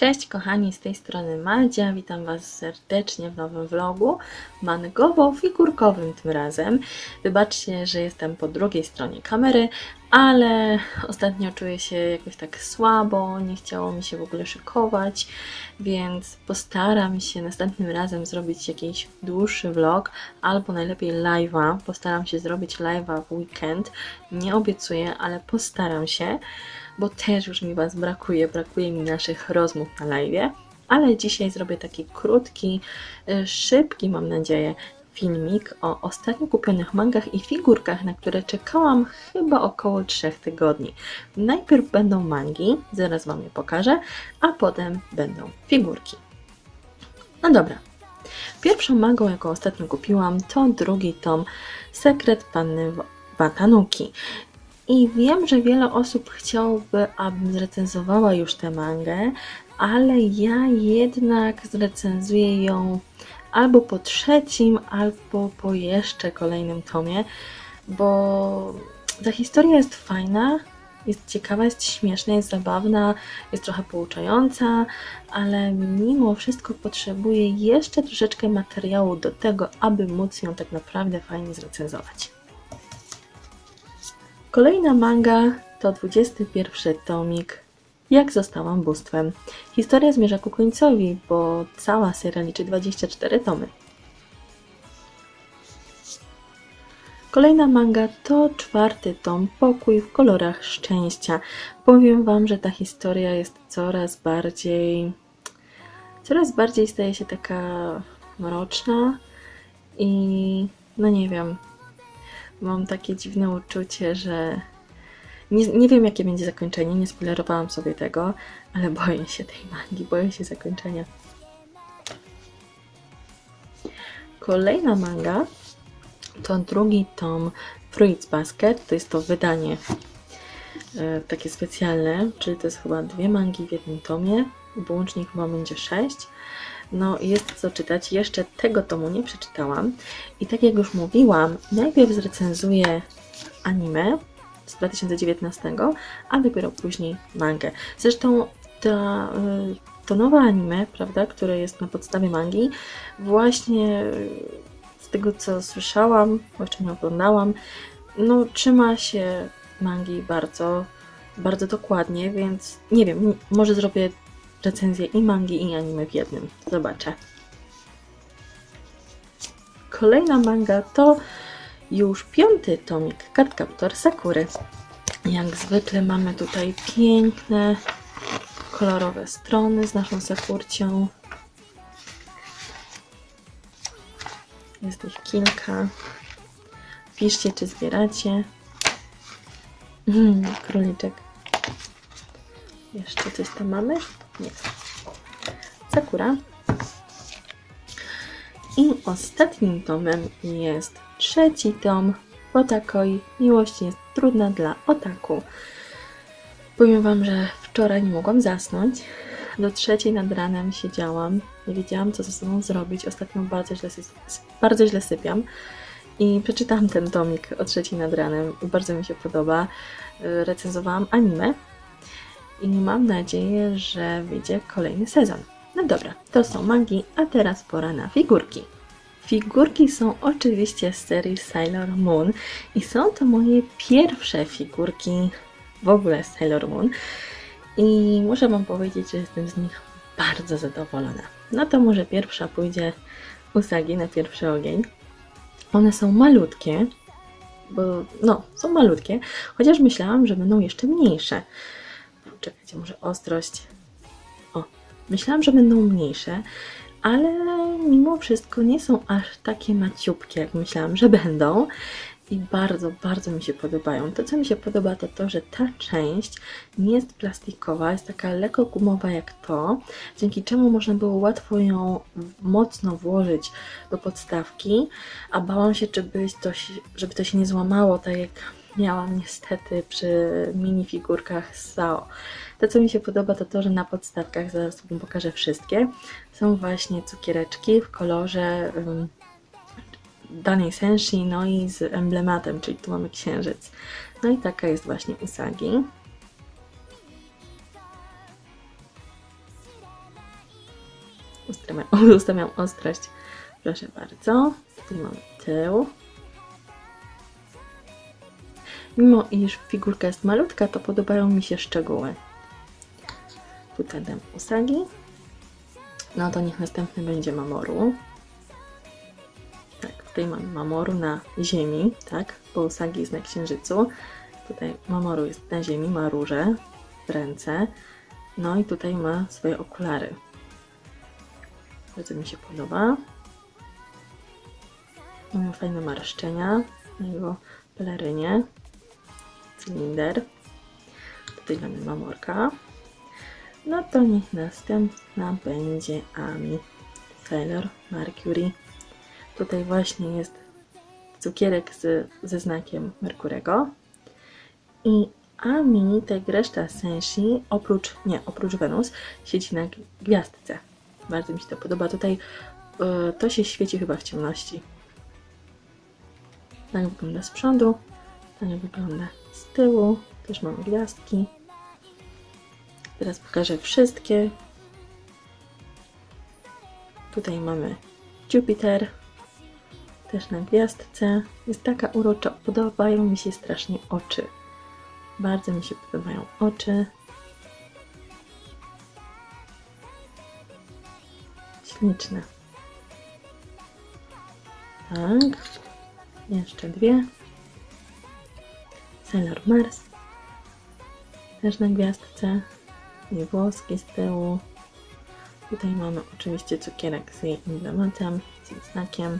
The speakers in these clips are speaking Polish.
Cześć kochani, z tej strony Madzia, witam Was serdecznie w nowym vlogu, mangowo-figurkowym tym razem. Wybaczcie, że jestem po drugiej stronie kamery, ale ostatnio czuję się jakoś tak słabo, nie chciało mi się w ogóle szykować, więc postaram się następnym razem zrobić jakiś dłuższy vlog, albo najlepiej live'a, postaram się zrobić live'a w weekend, nie obiecuję, ale postaram się bo też już mi Was brakuje, brakuje mi naszych rozmów na live. Ale dzisiaj zrobię taki krótki, y, szybki, mam nadzieję, filmik o ostatnio kupionych mangach i figurkach, na które czekałam chyba około 3 tygodni. Najpierw będą mangi, zaraz Wam je pokażę, a potem będą figurki. No dobra. Pierwszą mangą, jaką ostatnio kupiłam, to drugi tom Sekret Panny Watanuki. I wiem, że wiele osób chciałoby, abym zrecenzowała już tę mangę, ale ja jednak zrecenzuję ją albo po trzecim, albo po jeszcze kolejnym tomie, bo ta historia jest fajna, jest ciekawa, jest śmieszna, jest zabawna, jest trochę pouczająca, ale mimo wszystko potrzebuję jeszcze troszeczkę materiału do tego, aby móc ją tak naprawdę fajnie zrecenzować. Kolejna manga to 21 tomik Jak zostałam bóstwem. Historia zmierza ku końcowi, bo cała seria liczy 24 tomy. Kolejna manga to czwarty tom Pokój w kolorach szczęścia. Powiem Wam, że ta historia jest coraz bardziej. coraz bardziej staje się taka mroczna i no nie wiem, mam takie dziwne uczucie, że nie, nie wiem jakie będzie zakończenie, nie spoilerowałam sobie tego, ale boję się tej mangi, boję się zakończenia. Kolejna manga to drugi tom Fruits Basket, to jest to wydanie e, takie specjalne, czyli to jest chyba dwie mangi w jednym tomie, bo łącznie chyba będzie sześć. No, jest co czytać. Jeszcze tego tomu nie przeczytałam. I tak jak już mówiłam, najpierw zrecenzuję anime z 2019, a dopiero później mangę. Zresztą ta, y, to nowe anime, prawda, które jest na podstawie mangi, właśnie z tego co słyszałam, bo jeszcze nie oglądałam, no trzyma się mangi bardzo, bardzo dokładnie, więc nie wiem, może zrobię recenzję i mangi, i anime w jednym. Zobaczę. Kolejna manga to już piąty tomik Cardcaptor Sakury. Jak zwykle mamy tutaj piękne, kolorowe strony z naszą Sakurcią. Jest ich kilka. Piszcie, czy zbieracie. Mm, króliczek. Jeszcze coś tam mamy? Nie. Sakura. I ostatnim tomem jest trzeci tom Otakoi. Miłość jest trudna dla otaku. Powiem Wam, że wczoraj nie mogłam zasnąć. Do trzeciej nad ranem siedziałam. Nie wiedziałam, co ze sobą zrobić. Ostatnio bardzo źle, bardzo źle sypiam. I przeczytałam ten tomik o trzeciej nad ranem bardzo mi się podoba. Recenzowałam anime i mam nadzieję, że wyjdzie kolejny sezon. No dobra, to są mangi, a teraz pora na figurki. Figurki są oczywiście z serii Sailor Moon i są to moje pierwsze figurki w ogóle z Sailor Moon i muszę Wam powiedzieć, że jestem z nich bardzo zadowolona. No to może pierwsza pójdzie Usagi na pierwszy ogień. One są malutkie, bo no, są malutkie, chociaż myślałam, że będą jeszcze mniejsze czekajcie, może ostrość. O, myślałam, że będą mniejsze, ale mimo wszystko nie są aż takie maciupkie, jak myślałam, że będą. I bardzo, bardzo mi się podobają. To, co mi się podoba, to to, że ta część nie jest plastikowa, jest taka lekko gumowa jak to, dzięki czemu można było łatwo ją mocno włożyć do podstawki, a bałam się, to się, żeby to się nie złamało, tak jak miałam niestety przy minifigurkach z SAO. To, co mi się podoba, to to, że na podstawkach, zaraz Wam pokażę wszystkie, są właśnie cukiereczki w kolorze um, danej senshi, no i z emblematem, czyli tu mamy księżyc. No i taka jest właśnie Usagi. ustawiam, ustawiam ostrość. Proszę bardzo. Tutaj mamy tył. Mimo iż figurka jest malutka, to podobają mi się szczegóły. Tutaj dam usagi. No to niech następny będzie Mamoru. Tak, tutaj mamy Mamoru na ziemi, tak, bo usagi jest na księżycu. Tutaj Mamoru jest na ziemi, ma róże w ręce. No i tutaj ma swoje okulary. Bardzo mi się podoba. Mamy fajne marszczenia na jego pelerynie. Cylinder. Tutaj mamy mamorka. No to niech następna będzie Ami. Sailor Mercury. Tutaj właśnie jest cukierek z, ze znakiem Merkurego. I Ami, tak reszta Senshi, oprócz, nie, oprócz Wenus, siedzi na gwiazdce. Bardzo mi się to podoba. Tutaj e, to się świeci chyba w ciemności. Tak wygląda z przodu, tak wygląda z tyłu. Też mamy gwiazdki. Teraz pokażę wszystkie. Tutaj mamy Jupiter, też na gwiazdce. Jest taka urocza. Podobają mi się strasznie oczy. Bardzo mi się podobają oczy. Śliczne. Tak. Jeszcze dwie. Sailor Mars. Też na gwiazdce. I włoski z tyłu. Tutaj mamy oczywiście cukierek z jej emblematem, z jej znakiem.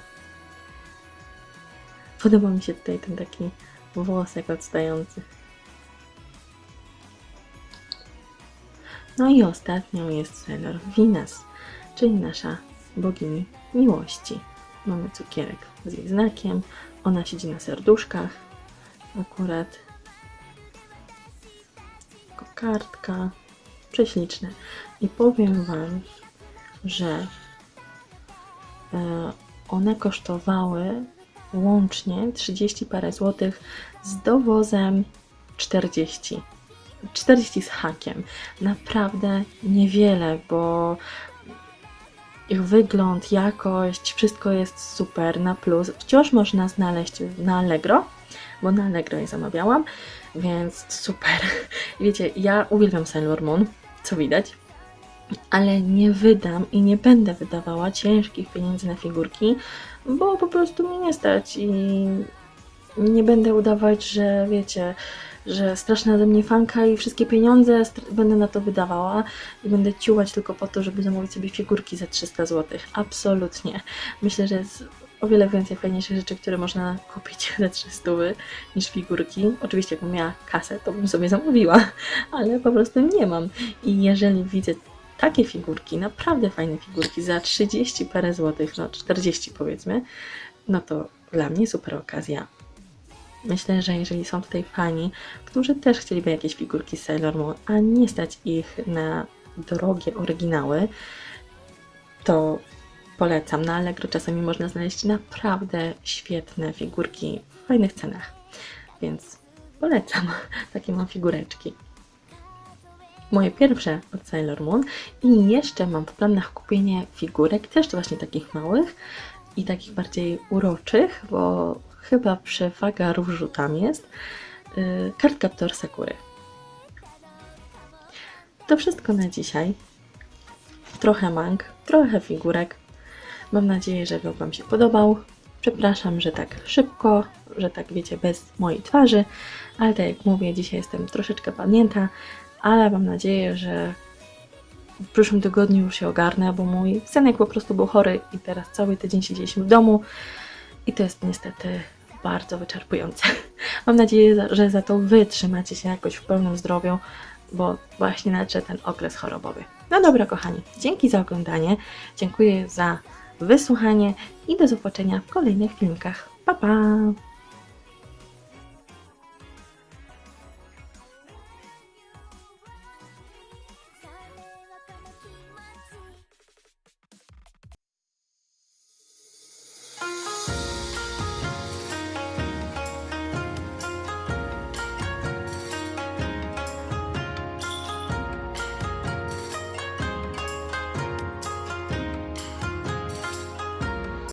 Podoba mi się tutaj ten taki włosek odstający. No i ostatnią jest Sailor Venus, czyli nasza bogini miłości. Mamy cukierek z jej znakiem. Ona siedzi na serduszkach. Akurat. Kokardka. Prześliczne. I powiem Wam, że e, one kosztowały łącznie 30 parę złotych z dowozem 40. 40 z hakiem. Naprawdę niewiele, bo ich wygląd, jakość, wszystko jest super na plus. Wciąż można znaleźć na Allegro, bo na Allegro je zamawiałam, więc super. Wiecie, ja uwielbiam Sailor Moon, co widać, ale nie wydam i nie będę wydawała ciężkich pieniędzy na figurki, bo po prostu mnie nie stać i nie będę udawać, że wiecie, że straszna ze mnie fanka i wszystkie pieniądze będę na to wydawała i będę ciułać tylko po to, żeby zamówić sobie figurki za 300 zł. Absolutnie. Myślę, że jest o wiele więcej fajniejszych rzeczy, które można kupić za 300 niż figurki. Oczywiście, jakbym miała kasę, to bym sobie zamówiła, ale po prostu nie mam. I jeżeli widzę takie figurki, naprawdę fajne figurki za 30 parę złotych, no 40 powiedzmy, no to dla mnie super okazja. Myślę, że jeżeli są tutaj fani, którzy też chcieliby jakieś figurki z Sailor Moon, a nie stać ich na drogie oryginały, to polecam. Na Allegro czasami można znaleźć naprawdę świetne figurki w fajnych cenach. Więc polecam. Takie mam figureczki. Moje pierwsze od Sailor Moon i jeszcze mam w planach kupienie figurek, też właśnie takich małych i takich bardziej uroczych, bo chyba przewaga różu tam jest. Yy, Cardcaptor Sakury. To wszystko na dzisiaj. Trochę mang, trochę figurek. Mam nadzieję, że vlog Wam się podobał. Przepraszam, że tak szybko, że tak wiecie, bez mojej twarzy, ale tak jak mówię, dzisiaj jestem troszeczkę padnięta, ale mam nadzieję, że w przyszłym tygodniu już się ogarnę, bo mój synek po prostu był chory i teraz cały tydzień siedzieliśmy w domu i to jest niestety bardzo wyczerpujące. Mam nadzieję, że za to Wy trzymacie się jakoś w pełnym zdrowiu, bo właśnie nadszedł ten okres chorobowy. No dobra, kochani, dzięki za oglądanie, dziękuję za wysłuchanie i do zobaczenia w kolejnych filmikach. Pa, pa!